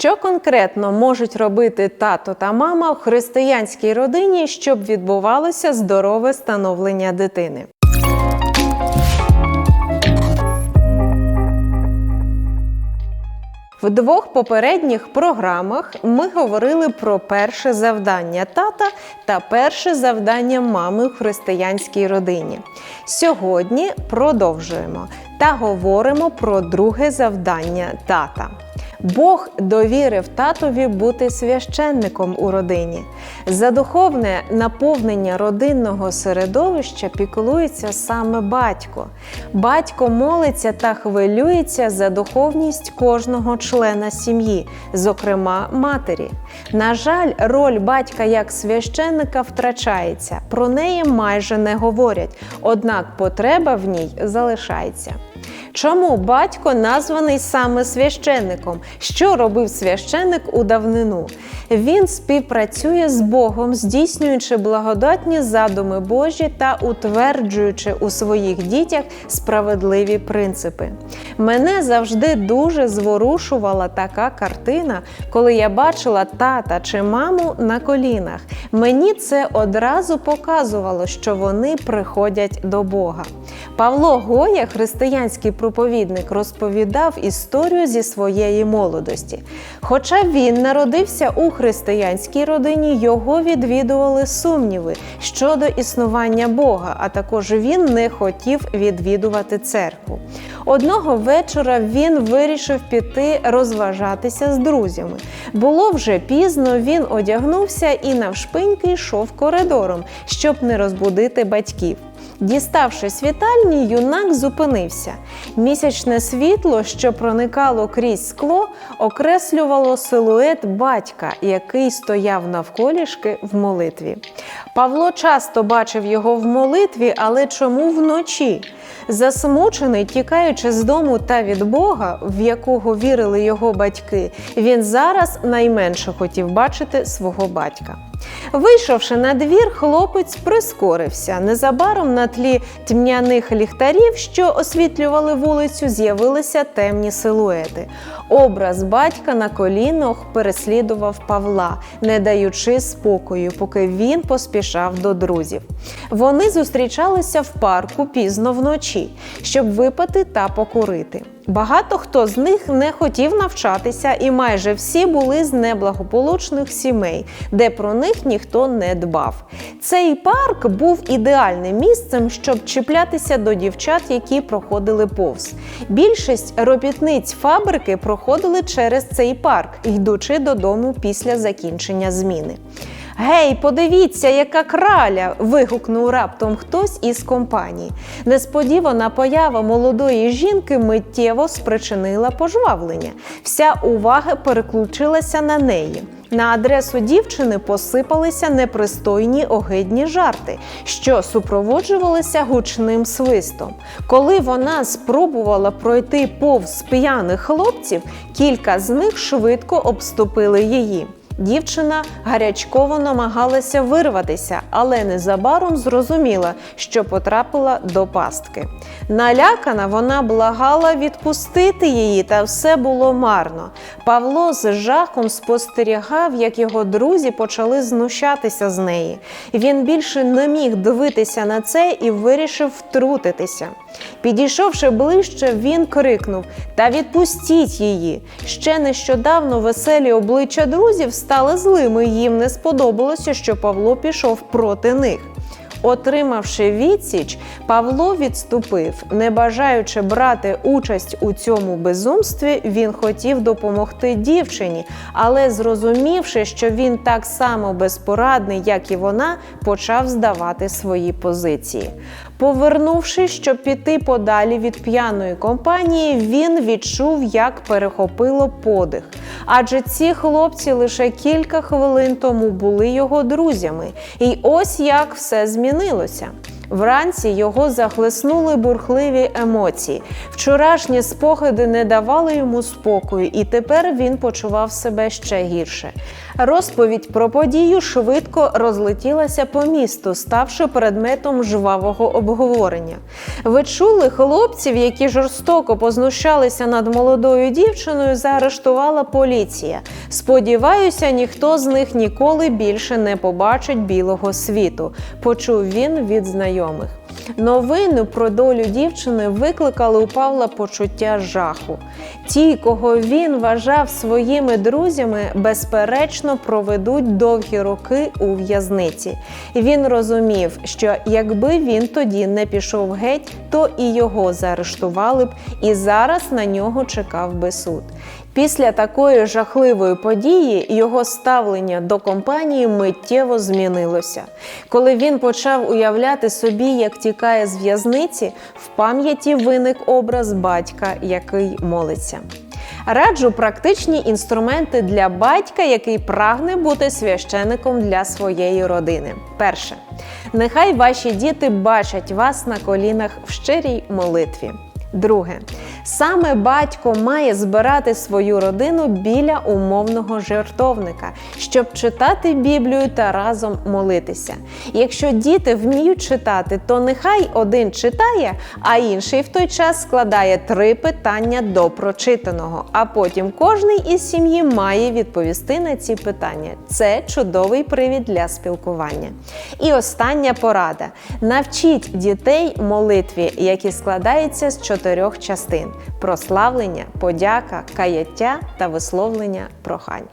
Що конкретно можуть робити тато та мама в християнській родині, щоб відбувалося здорове становлення дитини? В двох попередніх програмах ми говорили про перше завдання тата та перше завдання мами в християнській родині. Сьогодні продовжуємо та говоримо про друге завдання тата. Бог довірив татові бути священником у родині. За духовне наповнення родинного середовища піклується саме батько. Батько молиться та хвилюється за духовність кожного члена сім'ї, зокрема матері. На жаль, роль батька як священника втрачається, про неї майже не говорять, однак потреба в ній залишається. Чому батько названий саме священником? Що робив священник у давнину? Він співпрацює з Богом, здійснюючи благодатні задуми Божі та утверджуючи у своїх дітях справедливі принципи. Мене завжди дуже зворушувала така картина, коли я бачила тата чи маму на колінах. Мені це одразу показувало, що вони приходять до Бога. Павло Гоя, християнський проповідник, розповідав історію зі своєї молодості. Хоча він народився у християнській родині, його відвідували сумніви щодо існування Бога, а також він не хотів відвідувати церкву. Одного вечора він вирішив піти розважатися з друзями. Було вже пізно, він одягнувся і навшпиньки йшов коридором, щоб не розбудити батьків. Діставши світальні, юнак зупинився. Місячне світло, що проникало крізь скло, окреслювало силует батька, який стояв навколішки в молитві. Павло часто бачив його в молитві, але чому вночі? Засмучений, тікаючи з дому та від Бога, в якого вірили його батьки, він зараз найменше хотів бачити свого батька. Вийшовши на двір, хлопець прискорився. Незабаром на тлі тьмяних ліхтарів, що освітлювали вулицю, з'явилися темні силуети. Образ батька на колінах переслідував Павла, не даючи спокою, поки він поспішав до друзів. Вони зустрічалися в парку пізно вночі, щоб випити та покурити. Багато хто з них не хотів навчатися, і майже всі були з неблагополучних сімей, де про них ніхто не дбав. Цей парк був ідеальним місцем, щоб чіплятися до дівчат, які проходили повз. Більшість робітниць фабрики проходили через цей парк, йдучи додому після закінчення зміни. Гей, подивіться, яка краля! вигукнув раптом хтось із компанії. Несподівана поява молодої жінки миттєво спричинила пожвавлення. Вся увага переключилася на неї. На адресу дівчини посипалися непристойні огидні жарти, що супроводжувалися гучним свистом. Коли вона спробувала пройти повз п'яних хлопців, кілька з них швидко обступили її. Дівчина гарячково намагалася вирватися, але незабаром зрозуміла, що потрапила до пастки. Налякана, вона благала відпустити її, та все було марно. Павло з жахом спостерігав, як його друзі почали знущатися з неї. Він більше не міг дивитися на це і вирішив втрутитися. Підійшовши ближче, він крикнув: Та відпустіть її! Ще нещодавно веселі обличчя друзів стали злими. Їм не сподобалося, що Павло пішов проти них. Отримавши відсіч, Павло відступив. Не бажаючи брати участь у цьому безумстві, він хотів допомогти дівчині, але зрозумівши, що він так само безпорадний, як і вона, почав здавати свої позиції. Повернувшись, щоб піти подалі від п'яної компанії, він відчув, як перехопило подих. Адже ці хлопці лише кілька хвилин тому були його друзями, і ось як все змінилося. Вранці його захлеснули бурхливі емоції. Вчорашні спогади не давали йому спокою, і тепер він почував себе ще гірше. Розповідь про подію швидко розлетілася по місту, ставши предметом жвавого обговорення. Ви чули хлопців, які жорстоко познущалися над молодою дівчиною, заарештувала поліція. Сподіваюся, ніхто з них ніколи більше не побачить білого світу. Почув він від знайомих. Новини про долю дівчини викликали у Павла почуття жаху. Ті, кого він вважав своїми друзями, безперечно проведуть довгі роки у в'язниці. Він розумів, що якби він тоді не пішов геть, то і його заарештували б, і зараз на нього чекав би суд. Після такої жахливої події його ставлення до компанії миттєво змінилося. Коли він почав уявляти собі, як тікає з в'язниці, в пам'яті виник образ батька, який молиться. Раджу практичні інструменти для батька, який прагне бути священиком для своєї родини. Перше, нехай ваші діти бачать вас на колінах в щирій молитві. Друге, саме батько має збирати свою родину біля умовного жертовника, щоб читати Біблію та разом молитися. Якщо діти вміють читати, то нехай один читає, а інший в той час складає три питання до прочитаного. А потім кожний із сім'ї має відповісти на ці питання. Це чудовий привід для спілкування. І остання порада: навчіть дітей молитві, які складаються з чотирьох частин: прославлення, подяка, каяття та висловлення прохань.